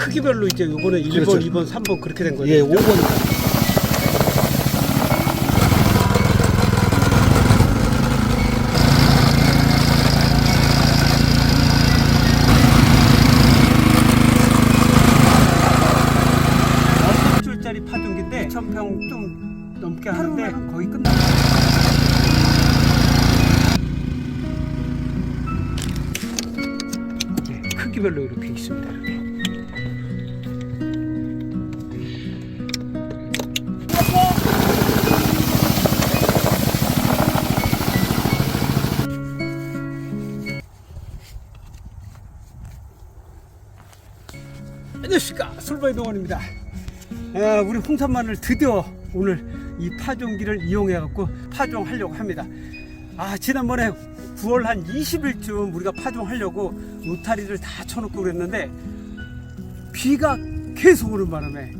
크기별로 이제 요거는 1번, 그렇죠. 2번, 3번 그렇게 된 거예요. 예, 5번. 여섯 줄짜리 파종기인데 2,000평 좀 넘게 하는데 거의 끝나. 네, 크기별로 이렇게 있습니다. 이렇게. 안녕하십니까. 솔바이 동원입니다. 아, 우리 홍산마늘 드디어 오늘 이 파종기를 이용해 갖고 파종하려고 합니다. 아 지난번에 9월 한 20일쯤 우리가 파종하려고 노타리를 다 쳐놓고 그랬는데 비가 계속 오는 바람에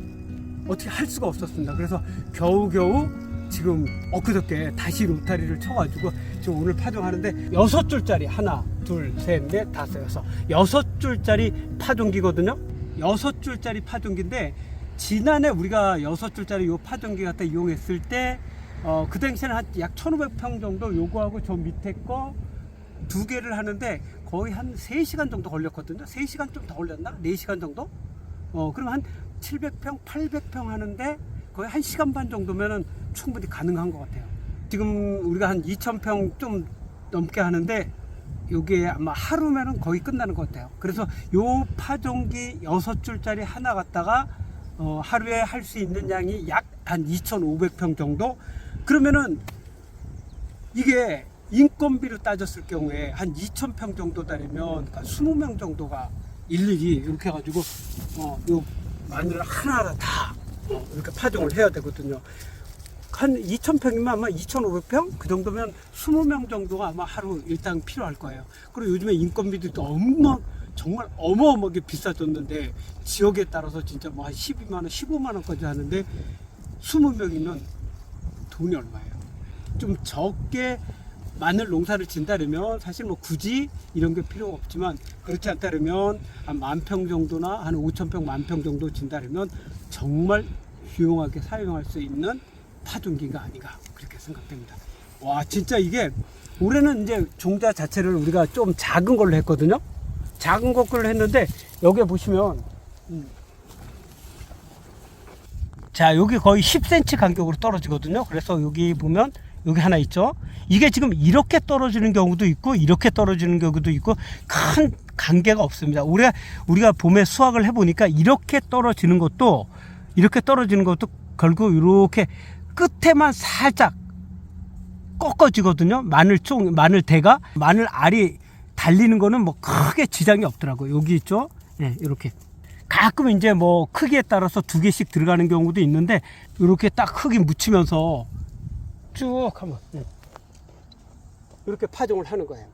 어떻게 할 수가 없었습니다 그래서 겨우겨우 지금 엊그저께 다시 로타리를 쳐가지고 지금 오늘 파종하는데 여섯 줄짜리 하나 둘 셋 넷 다섯 여섯 여섯 줄짜리 파종기거든요 여섯 줄짜리 파종기인데 지난해 우리가 여섯 줄짜리 요 파종기 갖다 이용했을 때 어, 그 당시에는 한 약 1500평 정도 요거하고 저 밑에 거 두 개를 하는데 거의 한 3시간 정도 걸렸거든요 3시간 좀 더 걸렸나? 4시간 정도? 어, 그럼 한 700평, 800평 하는데 거의 한 시간 반 정도면은 충분히 가능한 것 같아요. 지금 우리가 한 2,000평 좀 넘게 하는데 요게 아마 하루면은 거의 끝나는 것 같아요. 그래서 요 파종기 여섯 줄짜리 하나 갖다가 어, 하루에 할 수 있는 양이 약 한 2,500평 정도? 그러면은 이게 인건비로 따졌을 경우에 한 2,000평 정도 다니면 그러니까 20명 정도가 일일이 이렇게 해가지고 어, 요 마늘을 하나하나 다 어, 이렇게 파종을 해야 되거든요. 한 2,000평이면 아마 2,500평? 그 정도면 20명 정도가 아마 하루 일당 필요할 거예요. 그리고 요즘에 인건비도 또 어마, 정말 어마어마하게 비싸졌는데 지역에 따라서 진짜 뭐 한 12만 원, 15만 원까지 하는데 20명이면 돈이 얼마예요? 좀 적게 마늘 농사를 진다면 사실 뭐 굳이 이런 게 필요가 없지만 그렇지 않다면 한 만 평 정도나 한 5천 평, 만 평 정도 진다면 정말 유용하게 사용할 수 있는 파종기가 아닌가 그렇게 생각됩니다. 와 진짜 이게 올해는 이제 종자 자체를 우리가 좀 작은 걸로 했거든요. 작은 걸로 했는데 여기 보시면 음. 자 여기 거의 10cm 간격으로 떨어지거든요. 그래서 여기 보면 여기 하나 있죠. 이게 지금 이렇게 떨어지는 경우도 있고 이렇게 떨어지는 경우도 있고 큰 관계가 없습니다. 우리가 우리가 봄에 수확을 해 보니까 이렇게 떨어지는 것도 이렇게 떨어지는 것도 결국 이렇게 끝에만 살짝 꺾어지거든요. 마늘 총 마늘 대가 마늘 알이 달리는 거는 뭐 크게 지장이 없더라고요. 여기 있죠. 예, 이렇게 가끔 이제 뭐 크기에 따라서 두 개씩 들어가는 경우도 있는데 이렇게 딱 흙이 묻히면서 쭉 예. 이렇게 파종을 하는 거예요.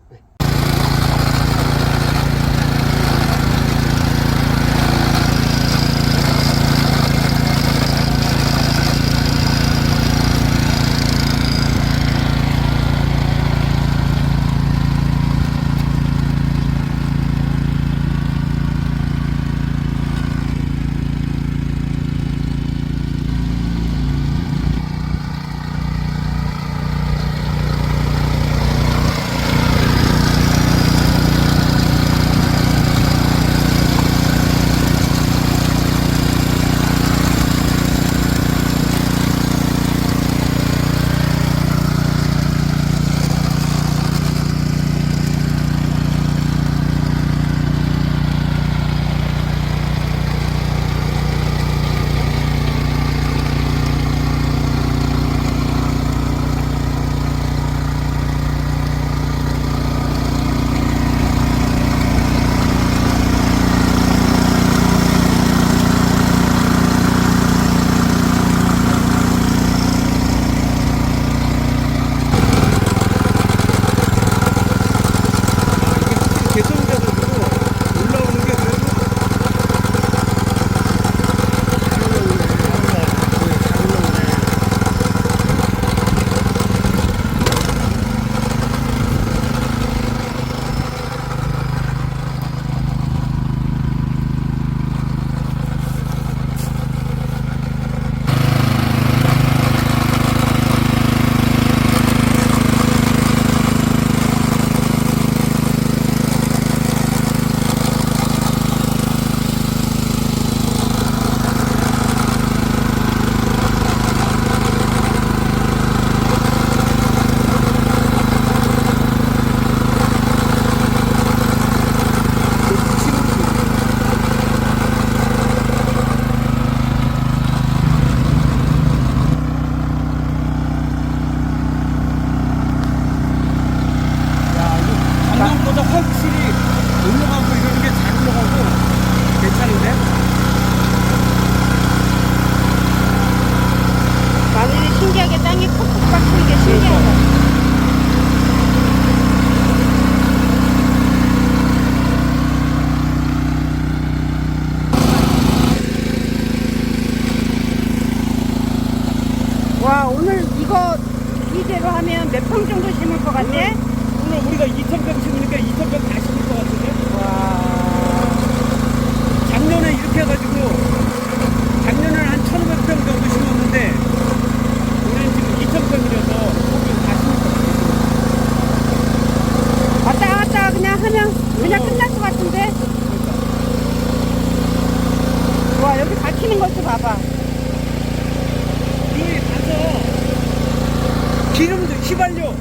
떨어지는 것도 봐봐. 여기 봐서 기름도 휘발유